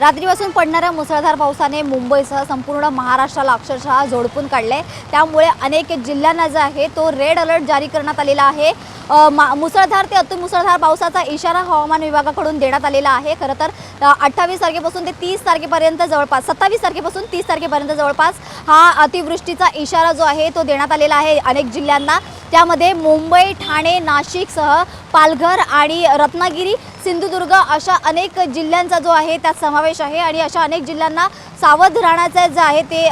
रात्रीपासून पडणाऱ्या मुसळधार पावसाने मुंबईसह संपूर्ण महाराष्ट्राला अक्षरशः झोडपून काढले त्यामुळे अनेक जिल्ह्यांना जो आहे तो रेड अलर्ट जारी करण्यात आलेला आहे. मा- मुसळधार ते अतिमुसळधार पावसाचा इशारा हवामान विभागाकडून देण्यात आलेला आहे. खरं तर अठ्ठावीस तारखेपासून ते तीस तारखेपर्यंत जवळपास सत्तावीस तारखेपासून तीस तारखेपर्यंत जवळपास हा अतिवृष्टीचा इशारा जो आहे तो देण्यात आलेला आहे अनेक जिल्ह्यांना. त्यामध्ये मुंबई ठाणे नाशिकसह पालघर आणि रत्नागिरी सिंधुदुर्ग अशा अनेक जिल्ह्यांचा जो आहे त्यात समावेश आहे आणि अशा अनेक जिल्ह्यांना सावध राहण्याचा जे आहे ते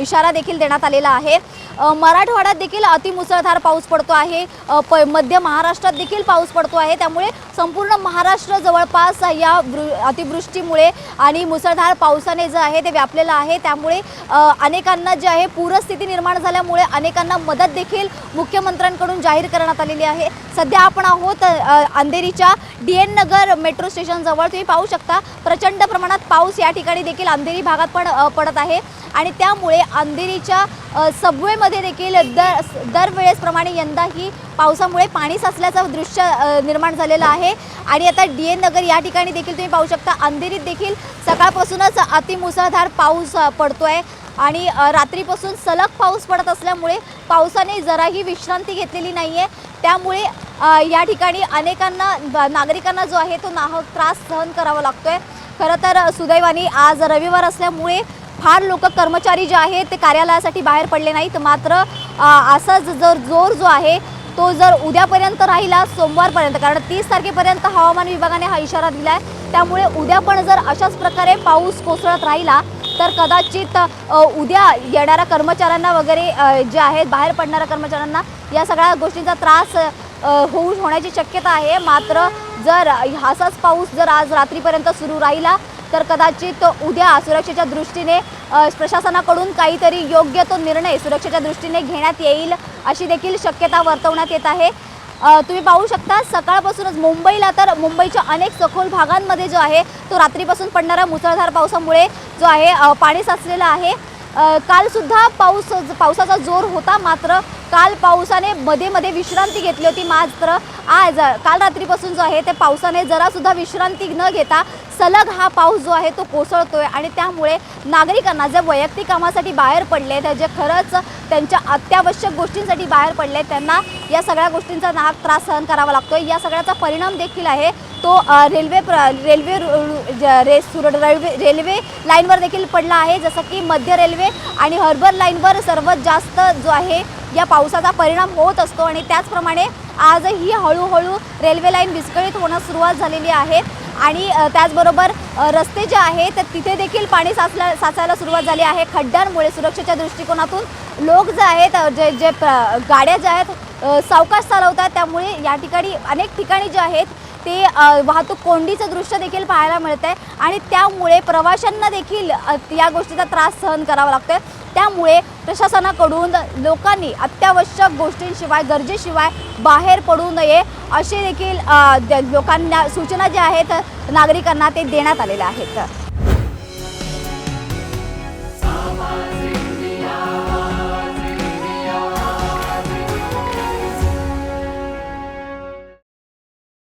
इशारा देखील देण्यात आलेला आहे. मराठवाड्यात देखील अतिमुसळधार पाऊस पडतो आहे. प मध्य महाराष्ट्रात देखील पाऊस पडतो आहे. त्यामुळे संपूर्ण महाराष्ट्र जवळपास या वृ अतिवृष्टीमुळे आणि मुसळधार पावसाने जे आहे ते व्यापलेलं आहे. त्यामुळे अनेकांना जे आहे पूरस्थिती निर्माण झाल्यामुळे अनेकांना मदत देखील मुख्यमंत्र्यांकडून जाहीर करण्यात आलेली आहे. सध्या आपण आहोत अंधेरीच्या डी एन नगर मेट्रो स्टेशनजवळ तुम्ही पाहू शकता. प्रचंड प्रमाणात पाऊस या ठिकाणी देखील अंधेरी भागात पण पडत आहे. आणि त्यामुळे अंधेरीच्या सबवेमध्ये देखील दर दरवेळेसप्रमाणे यंदाही पावसामुळे पाणी साचल्याचं दृश्य निर्माण झालेलं आहे. आणि आता डी एन नगर या ठिकाणी देखील तुम्ही पाहू शकता अंधेरीत देखील सकाळपासूनच अतिमुसळधार पाऊस पडतो आहे आणि रात्रीपासून सलग पाऊस पडत असल्यामुळे पावसाने जराही विश्रांती घेतलेली नाही आहे त्यामुळे या ठिकाणी अनेकांना नागरिकांना जो आहे तो नाहक त्रास सहन करावा लागतोय. खरं तर सुदैवाने आज रविवार असल्यामुळे फार लोक कर्मचारी जे आहेत ते कार्यालयासाठी बाहेर पडले नाहीत. मात्र असाच जर जोर जो आहे तो जर उद्यापर्यंत राहिला सोमवारपर्यंत कारण तीस तारखेपर्यंत हवामान विभागाने हा इशारा दिला आहे त्यामुळे उद्या पण जर अशाच प्रकारे पाऊस कोसळत राहिला तर कदाचित उद्या येणाऱ्या कर्मचाऱ्यांना वगैरे जे आहेत बाहेर पडणाऱ्या कर्मचाऱ्यांना या सगळ्या गोष्टींचा त्रास होऊ होण्याची शक्यता आहे. मात्र जर असाच पाऊस जर आज रात्रीपर्यंत सुरू राहिला तर कदाचित उद्या सुरक्षेच्या दृष्टीने प्रशासनाकडून काहीतरी योग्य तो निर्णय सुरक्षेच्या दृष्टीने घेण्यात येईल अशी देखील शक्यता वर्तवण्यात येत आहे. तुम्ही पाहू शकता सकाळपासूनच मुंबईला तर मुंबईच्या अनेक सखोल भागांमध्ये जो आहे तो रात्रीपासून पडणाऱ्या मुसळधार पावसामुळे जो आहे पाणी साचलेलं आहे. कालसुद्धा पाऊस पावसाचा जोर होता मात्र काल पावसाने मध्ये मध्ये विश्रांती घेतली होती मात्र आज काल रात्रीपासून जो आहे ते पावसाने जरासुद्धा विश्रांती न घेता सलग हा पाऊस जो आहे तो कोसळतोय आणि त्यामुळे नागरिकांना जे वैयक्तिक कामासाठी बाहेर पडले आहेत जे खरंच त्यांच्या अत्यावश्यक गोष्टींसाठी बाहेर पडले त्यांना या सगळ्या गोष्टींचा नाहक त्रास सहन करावा लागतोय. या सगळ्याचा परिणाम देखील आहे तो रेल्वे प्र रेल्वे रु- ज- रे सुर रेल्वे रेल्वे लाईनवर देखील पडला आहे. जसं की मध्य रेल्वे आणि हर्बर लाईनवर सर्वात जास्त जो आहे या पावसाचा परिणाम होत असतो आणि त्याचप्रमाणे आजही हळूहळू रेल्वे लाईन विस्कळीत होणं सुरुवात झालेली आहे. आणि त्याचबरोबर रस्ते जे आहेत तर तिथे देखील पाणी साचल्या साचायला सुरुवात झाली आहे. खड्ड्यांमुळे सुरक्षेच्या दृष्टिकोनातून लोक जे आहेत जे जे गाड्या ज्या आहेत सावकाश चालवतात. त्यामुळे या ठिकाणी अनेक ठिकाणी जे आहेत ते वाहतूक कोंडीचं दृश्य देखील पाहायला मिळत आहे आणि त्यामुळे प्रवाशांना देखील या गोष्टीचा त्रास सहन करावा लागतोय. त्यामुळे प्रशासनाकडून लोकांनी अत्यावश्यक गोष्टींशिवाय गरजेशिवाय बाहेर पडू नये असे देखील लोकांना सूचना ज्या आहेत नागरिकांना ते देण्यात आलेल्या आहेत.